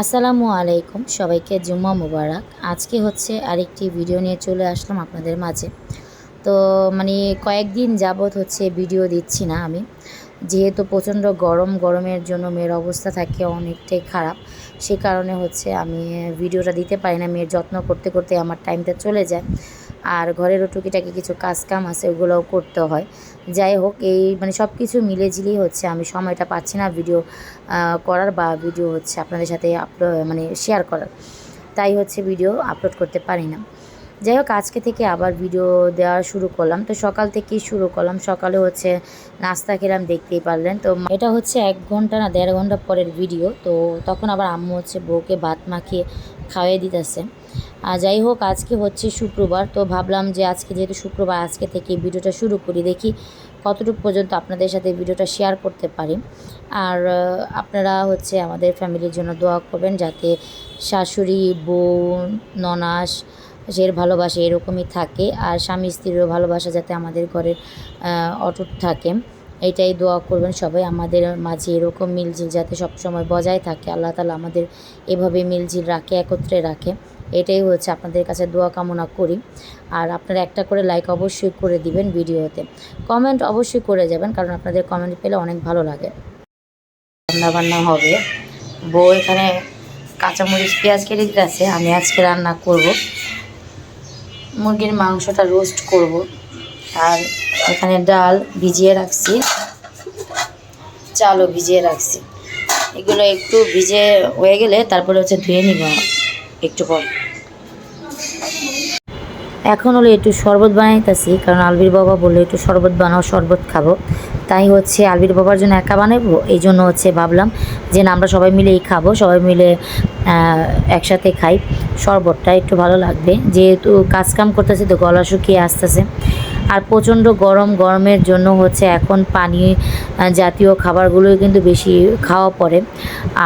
আসসালামু আলাইকুম, সবাইকে জুম্মা মুবারক। আজকে হচ্ছে আরেকটি ভিডিও নিয়ে চলে আসলাম আপনাদের মাঝে। তো মানে কয়েকদিন যাবৎ হচ্ছে ভিডিও দিচ্ছি না আমি। যেহেতু প্রচণ্ড গরম, গরমের জন্য মেয়ের অবস্থা থাকে অনেকটাই খারাপ। সে কারণে হচ্ছে আমি ভিডিওটা দিতে পারি না, মেয়ের যত্ন করতে করতে আমার টাইমটা চলে যায়। আর ঘরেরও টুকিটাকি কিছু কাজ কাম আছে, ওগুলোও করতে হয়। যাই হোক, এই মানে সব কিছু মিলে ঝিলেই হচ্ছে, আমি সময়টা পাচ্ছি না ভিডিও করার বা ভিডিও হচ্ছে আপনাদের সাথে আপলোড মানে শেয়ার করার। তাই হচ্ছে ভিডিও আপলোড করতে পারি না। যাই হোক, আজকে থেকে আবার ভিডিও দেওয়া শুরু করলাম। তো সকাল থেকেই শুরু করলাম। সকালে হচ্ছে নাস্তা খেলাম, দেখতেই পারলেন। তো এটা হচ্ছে এক ঘণ্টা না, দেড় ঘণ্টা পরের ভিডিও তো তখন আবার আম্মু হচ্ছে বউকে ভাত মাখিয়ে খাওয়াই দিতেছে। আর যাই হোক আজকে হচ্ছে শুক্রবার তো ভাবলাম যে আজকে যেহেতু শুক্রবার আজকে থেকে ভিডিওটা শুরু করি দেখি কতটুকু পর্যন্ত আপনাদের সাথে ভিডিওটা শেয়ার করতে পারি। আর আপনারা হচ্ছে আমাদের ফ্যামিলির জন্য দোয়া করবেন যাতে শাশুড়ি বোন ননাস সের ভালোবাসা এরকমই থাকে আর স্বামী স্ত্রীরও ভালোবাসা যাতে আমাদের ঘরে আহ, অটুট থাকে। এটাই দোয়া করবেন সবাই আমাদের মাঝে এরকম মিলঝিল যাতে সবসময় বজায় থাকে। আল্লাহ তালা আমাদের এভাবে মিলঝিল রাখে একত্রে রাখে। এটাই হচ্ছে আপনাদের কাছে দোয়া কামনা করি। আর আপনারা একটা করে লাইক অবশ্যই করে দিবেন ভিডিওতে। কমেন্ট অবশ্যই করে যাবেন, কারণ আপনাদের কমেন্ট পেলে অনেক ভালো লাগে। রান্না বান্না হবে। বউ এখানে কাঁচামরিচ, পেঁয়াজ কেটে দিতেছে আমি আজকে রান্না করব। মুরগির মাংসটা রোস্ট করব। আর এখানে ডাল ভিজিয়ে রাখছি। চালও ভিজিয়ে রাখছি। এগুলো একটু ভিজে হয়ে গেলে তারপরে হচ্ছে ধুয়ে নিব। একটু পর এখন হলো একটু শরবত বানাইতেছি, কারণ আলবির বাবা বলল একটু শরবত বানাও, শরবত খাব। তাই হচ্ছে আলবির বাবার জন্য একা বানাবো, এই জন্য হচ্ছে ভাবলাম যে না, আমরা সবাই মিলেই খাব, সবাই মিলে একসাথে খাই। শরবতটা একটু ভালো লাগবে, যেহেতু কাজকাম করতেছে তো গলা শুকিয়ে আসতেছে। আর প্রচণ্ড গরম, গরমের জন্য হচ্ছে এখন পানি জাতীয় খাবারগুলোই কিন্তু বেশি খাওয়া পড়ে।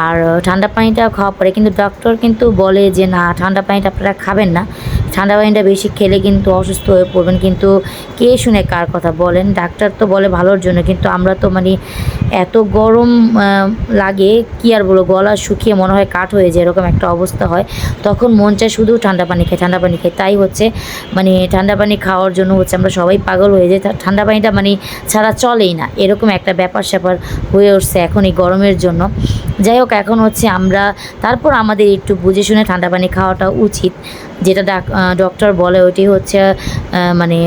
আর ঠান্ডা পানিটাও খাওয়া পড়ে। কিন্তু ডক্টর কিন্তু বলে যে, না, ঠান্ডা পানিটা আপনারা খাবেন না। ঠান্ডা পানিটা বেশি খেলে কিন্তু অসুস্থ হয়ে পড়বেন, কিন্তু কে শুনে কার কথা বলেন? ডাক্তার তো বলে ভালোর জন্য, কিন্তু আমরা তো মানে এত গরম লাগে, কি আর বলো গলা শুকিয়ে মনে হয় কাঠ হয়ে যায়, এরকম একটা অবস্থা হয়। তখন মন চায় শুধু ঠান্ডা পানি খাই ঠান্ডা পানি খায়। তাই হচ্ছে মানে ঠান্ডা পানি খাওয়ার জন্য হচ্ছে আমরা সবাই পাগল হয়ে যাই। ঠান্ডা পানিটা মানে ছাড়া চলেই না, এরকম একটা ব্যাপার স্যাপার হয়ে উঠছে এখন এই গরমের জন্য। যাই হোক, এখন হচ্ছে আমরা, তারপর আমাদের একটু বুঝে শুনে ঠান্ডা পানি খাওয়াটা উচিত। যেটা ডাক- ডক্টর বলে ওইটি হচ্ছে মানে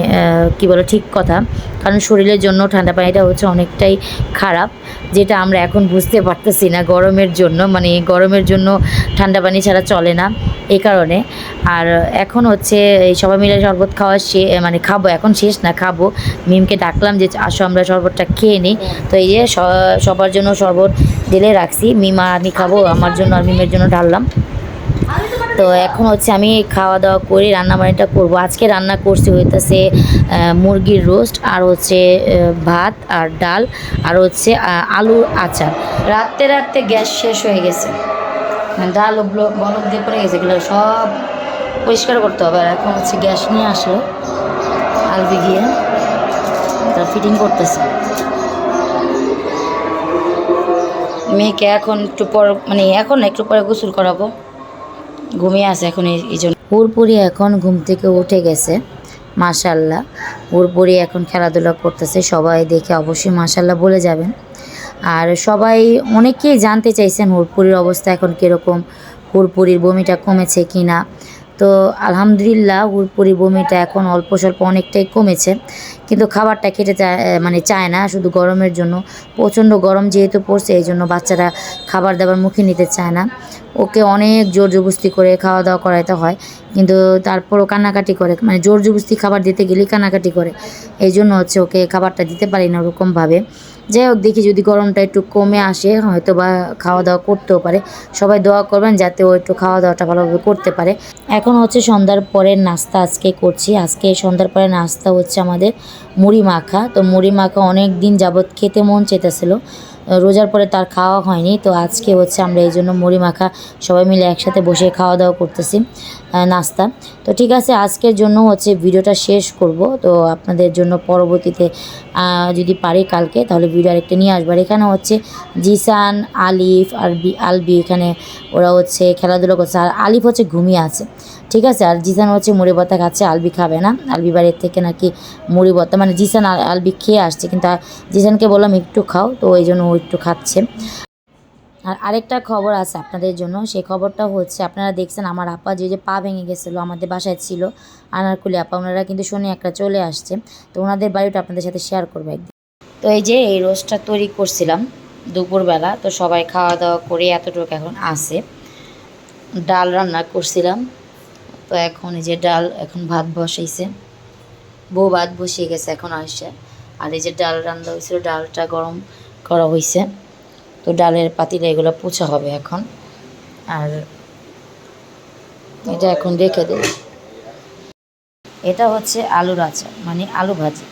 কি বলে, ঠিক কথা। কারণ শরীরের জন্য ঠান্ডা পানিটা হচ্ছে অনেকটাই খারাপ, যেটা আমরা এখন বুঝতে পারতেছি না গরমের জন্য। মানে গরমের জন্য ঠান্ডা পানি ছাড়া চলে না এই কারণে। আর এখন হচ্ছে এই সবাই মিলে শরবত খাওয়া সে মানে খাব, এখন শেষ না, খাব। মিমকে ডাকলাম যে আসো আমরা শরবতটা খেয়ে নিই। তো এই যে সবার জন্য শরবত ঢেলে রাখছি। মিম আর আমি খাব, আমার জন্য আর মিমের জন্য ঢাললাম। তো এখন হচ্ছে আমি খাওয়া দাওয়া করে রান্না বান্নাটা করব। আজকে রান্না করছি হইতেছে মুরগির রোস্ট আর হচ্ছে ভাত আর ডাল আর হচ্ছে আলুর আচার। রাত্রে রাত্রে গ্যাস শেষ হয়ে গেছে। ডাল ওগুলো বলক দিয়ে পড়ে গেছে, এগুলো সব পরিষ্কার করতে হবে। আর এখন হচ্ছে গ্যাস নিয়ে আসলো আলবি গিয়ে তার ফিটিং করতেছে। মেয়েকে এখন একটু পর মানে এখন একটু পরে গোসল করাবো। ঘুমিয়ে আছে এখন এই জন্য। পুরপুরি এখন ঘুম থেকে উঠে গেছে, মাশাল্লাহ। পুরপুরি এখন খেলাধুলা করতেছে, সবাই দেখে অবশ্যই মাশাল্লাহ বলে যাবেন। আর সবাই অনেকেই জানতে চাইছেন হুরপুরির অবস্থা এখন কীরকম হুরপুরির বমিটা কমেছে কি না তো আলহামদুলিল্লাহ হুরপুরি বমিটা এখন অল্প স্বল্প অনেকটাই কমেছে। কিন্তু খাবারটা খেতে চায় মানে চায় না, শুধু গরমের জন্য। প্রচণ্ড গরম যেহেতু পড়ছে, এই জন্য বাচ্চারা খাবার দাবার মুখে নিতে চায় না। ওকে অনেক জোর জবস্তি করে খাওয়া দাওয়া করাইতে হয়, কিন্তু তারপরও কান্নাকাটি করে। মানে জোর জবস্তি খাবার দিতে গেলেই কান্নাকাটি করে। এই জন্য হচ্ছে ওকে খাবারটা দিতে পারি না ওরকমভাবে। যাই হোক, দেখি যদি গরমটা একটু কমে আসে হয়তো বা খাওয়া দাওয়া করতেও পারে। সবাই দোয়া করবেন যাতে ও একটু খাওয়া দাওয়াটা ভালোভাবে করতে পারে। এখন হচ্ছে সন্ধ্যার পরের নাস্তা আজকে করছি। আজকে সন্ধ্যার পরে নাস্তা হচ্ছে আমাদের মুড়ি মাখা। তো মুড়ি মাখা অনেক দিন যাবৎ খেতে মন চেতেছিল রোজার পরে তার খাওয়া হয়নি, তো আজকে হচ্ছে আমরা এই জন্য মুড়ি মাখা সবাই মিলে একসাথে বসে খাওয়া দাওয়া করতেছি নাস্তা। তো ঠিক আছে, আজকের জন্য হচ্ছে ভিডিওটা শেষ করব। তো আপনাদের জন্য পরবর্তীতে যদি পারি কালকে, তাহলে ভিডিও আরেকটা নিয়ে আসব। আর এখানে হচ্ছে জিসান, আলিফ আরবি আলবি এখানে ওরা হচ্ছে খেলাধুলো করছে। আর আলিফ হচ্ছে ঘুমিয়ে আছে। ঠিক আছে, আর জিসান হচ্ছে মুড়ি ভর্তা খাচ্ছে, আলবি খাবে না। আলবি বাড়ির থেকে নাকি মুড়ি ভর্তা মানে জিসান আলবি খেয়ে আসছে। কিন্তু আর জিসানকে বললাম, একটু খাও। তো ওই জন্য একটু খাচ্ছে। আর আরেকটা খবর আছে আপনাদের জন্য। সেই খবরটা হচ্ছে, আপনারা দেখছেন আমার আপা যে যে পা ভেঙে গেছিল, আমাদের বাসায় ছিল আনারকুলি আপা, ওনারা কিন্তু শনি একটা চলে আসছে। তো ওনাদের বাড়িটা আপনাদের সাথে শেয়ার করব একদিন। তো এই যে এই রোস্টটা তৈরি করছিলাম দুপুরবেলা, তো সবাই খাওয়া দাওয়া করে এতটুকু এখন আসে ডাল রান্না করছিলাম। তো এখন এই যে ডাল, এখন ভাত বসাইছে। বউ ভাত বসিয়ে গেছে এখন আসছে আর এই যে ডাল রান্না হয়েছিল, ডালটা গরম করা হয়েছে তো ডালের পাতিলে এগুলো পোছা হবে এখন। আর এটা এখন রেখে দেব। এটা হচ্ছে আলুর আচার মানে আলু ভাজি।